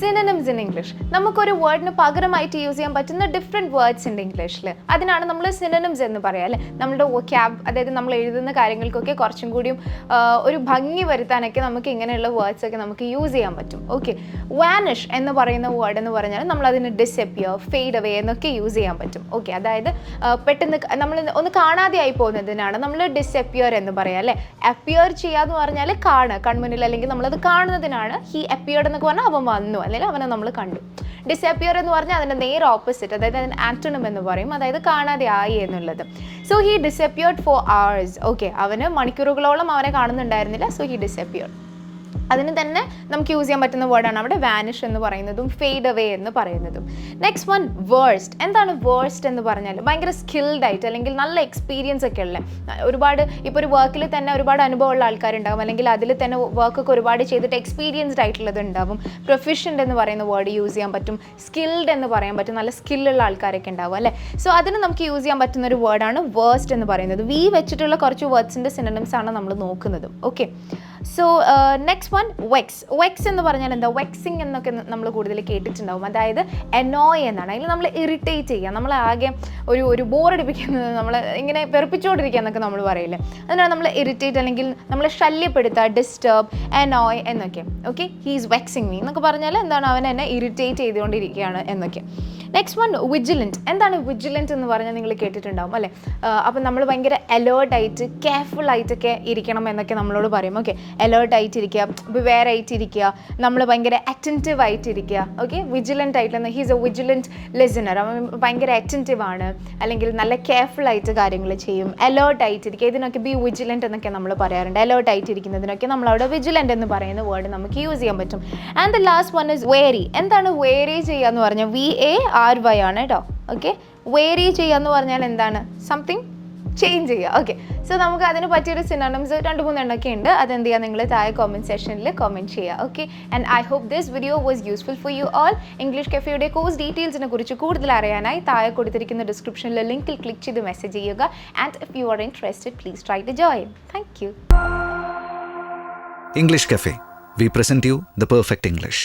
സിനനിംസ് in English നമുക്കൊരു വേർഡിന് പകരമായിട്ട് use ചെയ്യാൻ പറ്റുന്ന ഡിഫറെന്റ് വേർഡ്സ് ഉണ്ട് ഇംഗ്ലീഷിൽ അതിനാണ് നമ്മൾ സിനനിംസ് എന്ന് പറയുക അല്ലേ? നമ്മുടെ ക്യാബ് അതായത് നമ്മൾ എഴുതുന്ന കാര്യങ്ങൾക്കൊക്കെ കുറച്ചും കൂടിയും ഒരു ഭംഗി വരുത്താനൊക്കെ നമുക്ക് ഇങ്ങനെയുള്ള വേർഡ്സ് ഒക്കെ നമുക്ക് യൂസ് ചെയ്യാൻ പറ്റും. ഓക്കെ വാനിഷ് എന്ന് പറയുന്ന വേർഡ് എന്ന് പറഞ്ഞാൽ നമ്മൾ അതിന് ഡിസപ്പിയർ ഫെയ്ഡ് അവേ എന്നൊക്കെ യൂസ് ചെയ്യാൻ പറ്റും. ഓക്കെ അതായത് പെട്ടെന്ന് നമ്മൾ ഒന്ന് കാണാതെ ആയി പോകുന്നതിനാണ് നമ്മൾ ഡിസപ്പിയർ എന്ന് പറയുക അല്ലേ? അപ്പിയർ ചെയ്യാന്ന് പറഞ്ഞാൽ കാണുക. കൺമുന്നിൽ അല്ലെങ്കിൽ നമ്മളത് കാണുന്നതിനാണ് ഹി അപ്പിയർഡ് എന്നൊക്കെ പറഞ്ഞാൽ അവൻ വന്നു. അല്ലെങ്കിൽ അവനെ നമ്മൾ കണ്ടു. ഡിസപ്പിയർ എന്ന് പറഞ്ഞാൽ അതിന്റെ നേരെ ഓപ്പോസിറ്റ് അതായത് അതിന് ആക്ടണം എന്ന് പറയും. അതായത് കാണാതെ ആയി എന്നുള്ളത്. So he disappeared for hours okay അവന് മണിക്കൂറുകളോളം അവനെ കാണുന്നുണ്ടായിരുന്നില്ല. സോ ഹി ഡിസപ്പിയർഡ് അതിന് തന്നെ നമുക്ക് യൂസ് ചെയ്യാൻ പറ്റുന്ന വേർഡാണ് അവിടെ വാനിഷ് എന്ന് പറയുന്നതും ഫെയ്ഡ് അവേ എന്ന് പറയുന്നതും. നെക്സ്റ്റ് വൺ വേഴ്സ്റ്റ് എന്താണ് വേഴ്സ്റ്റ് എന്ന് പറഞ്ഞാൽ? ഭയങ്കര സ്കിൽഡ് ആയിട്ട് അല്ലെങ്കിൽ നല്ല എക്സ്പീരിയൻസ് ഒക്കെ ഉള്ള ഒരുപാട് ഇപ്പോൾ ഒരു വർക്കിൽ തന്നെ ഒരുപാട് അനുഭവമുള്ള ആൾക്കാരുണ്ടാവും. അല്ലെങ്കിൽ അതിൽ തന്നെ വർക്കൊക്കെ ഒരുപാട് ചെയ്തിട്ട് എക്സ്പീരിയൻസ്ഡ് ആയിട്ടുള്ളത് ഉണ്ടാവും. പ്രൊഫഷൻഡ് എന്ന് പറയുന്ന വേർഡ് യൂസ് ചെയ്യാൻ പറ്റും. സ്കിൽഡ് എന്ന് പറയാൻ പറ്റും. നല്ല സ്കില്ലുള്ള ആൾക്കാരൊക്കെ ഉണ്ടാവും അല്ലേ? സോ അതിന് നമുക്ക് യൂസ് ചെയ്യാൻ പറ്റുന്ന ഒരു വേർഡാണ് വേഴ്സ്റ്റ് എന്ന് പറയുന്നത്. വി വെച്ചിട്ടുള്ള കുറച്ച് വേർഡ്സിന്റെ സിനിമസ് ആണ് നമ്മൾ നോക്കുന്നത്. Okay so next vex vex എന്ന് പറഞ്ഞാൽ എന്താ? വെക്സിങ് എന്നൊക്കെ നമ്മൾ കൂടുതൽ കേട്ടിട്ടുണ്ടാവും. അതായത് എനോയ് എന്നാണ്. അതിൽ നമ്മൾ ഇറിറ്റേറ്റ് ചെയ്യുക നമ്മൾ ആകെ ഒരു ഒരു ബോറടിപ്പിക്കുന്നത് നമ്മൾ ഇങ്ങനെ വെറുപ്പിച്ചുകൊണ്ടിരിക്കുക എന്നൊക്കെ നമ്മൾ പറയില്ലേ? അതിനാണ് നമ്മൾ ഇറിറ്റേറ്റ് അല്ലെങ്കിൽ നമ്മൾ ശല്യപ്പെടുത്തുക ഡിസ്റ്റർബ് എനോയ് എന്നൊക്കെ. ഓക്കെ ഹീസ് വെക്സിങ് മീ എന്നൊക്കെ പറഞ്ഞാൽ എന്താണ്? അവൻ എന്നെ ഇറിറ്റേറ്റ് ചെയ്തുകൊണ്ടിരിക്കുകയാണ് എന്നൊക്കെ. നെക്സ്റ്റ് വൺ വിജിലന്റ് എന്താണ് വിജിലന്റ് എന്ന് പറഞ്ഞാൽ നിങ്ങൾ കേട്ടിട്ടുണ്ടാവും അല്ലേ? അപ്പം നമ്മൾ ഭയങ്കര അലേർട്ടായിട്ട് കെയർഫുൾ ആയിട്ടൊക്കെ ഇരിക്കണം എന്നൊക്കെ നമ്മളോട് പറയും ഓക്കെ അലേർട്ടായിട്ടിരിക്കുക ആയിട്ടിരിക്കുക വേറെ ആയിട്ടിരിക്കുക നമ്മൾ ഭയങ്കര അറ്റന്റീവ് ആയിട്ടിരിക്കുക ഓക്കെ വിജിലന്റ് ആയിട്ട് ഹീസ് എ വിജിലന്റ് ലിസണർ അവൻ ഭയങ്കര അറ്റന്റീവ് ആണ് അല്ലെങ്കിൽ നല്ല കെയർഫുൾ ആയിട്ട് കാര്യങ്ങൾ ചെയ്യും അലേർട്ട് ആയിട്ടിരിക്കുക ഇതിനൊക്കെ ബി വിജിലന്റ് എന്നൊക്കെ നമ്മൾ പറയാറുണ്ട്. അലേർട്ട് ആയിട്ടിരിക്കുന്നതിനൊക്കെ നമ്മളവിടെ വിജിലന്റ് എന്ന് പറയുന്ന വേർഡ് നമുക്ക് യൂസ് ചെയ്യാൻ പറ്റും. And the last one is vary എന്താണ് വേരി ചെയ്യുക എന്ന് പറഞ്ഞാൽ വി എ ആർ വൈ ആണ് കേട്ടോ ഓക്കെ വേരി ചെയ്യുക എന്ന് പറഞ്ഞാൽ എന്താണ്? സംതിങ് ചേഞ്ച് ചെയ്യുക. ഓക്കെ സോ നമുക്ക് അതിന് പറ്റിയൊരു സിനോണിംസ് രണ്ട് മൂന്നെണ്ണമൊക്കെ ഉണ്ട്. അതെന്ത് ചെയ്യുക? നിങ്ങൾ താഴെ കോമെന്റ് സെക്ഷനിൽ കോമെന്റ് ചെയ്യുക. Okay and I hope this video was useful for you all English കെഫയുടെ course ഡീറ്റെയിൽസിനെ കുറിച്ച് കൂടുതൽ അറിയാനായി താഴെ കൊടുത്തിരിക്കുന്ന ഡിസ്ക്രിപ്ഷനിലെ ലിങ്കിൽ ക്ലിക്ക് ചെയ്ത് മെസ്സേജ് ചെയ്യുക. And if you are interested please try to join thank you English cafe we present you the perfect English.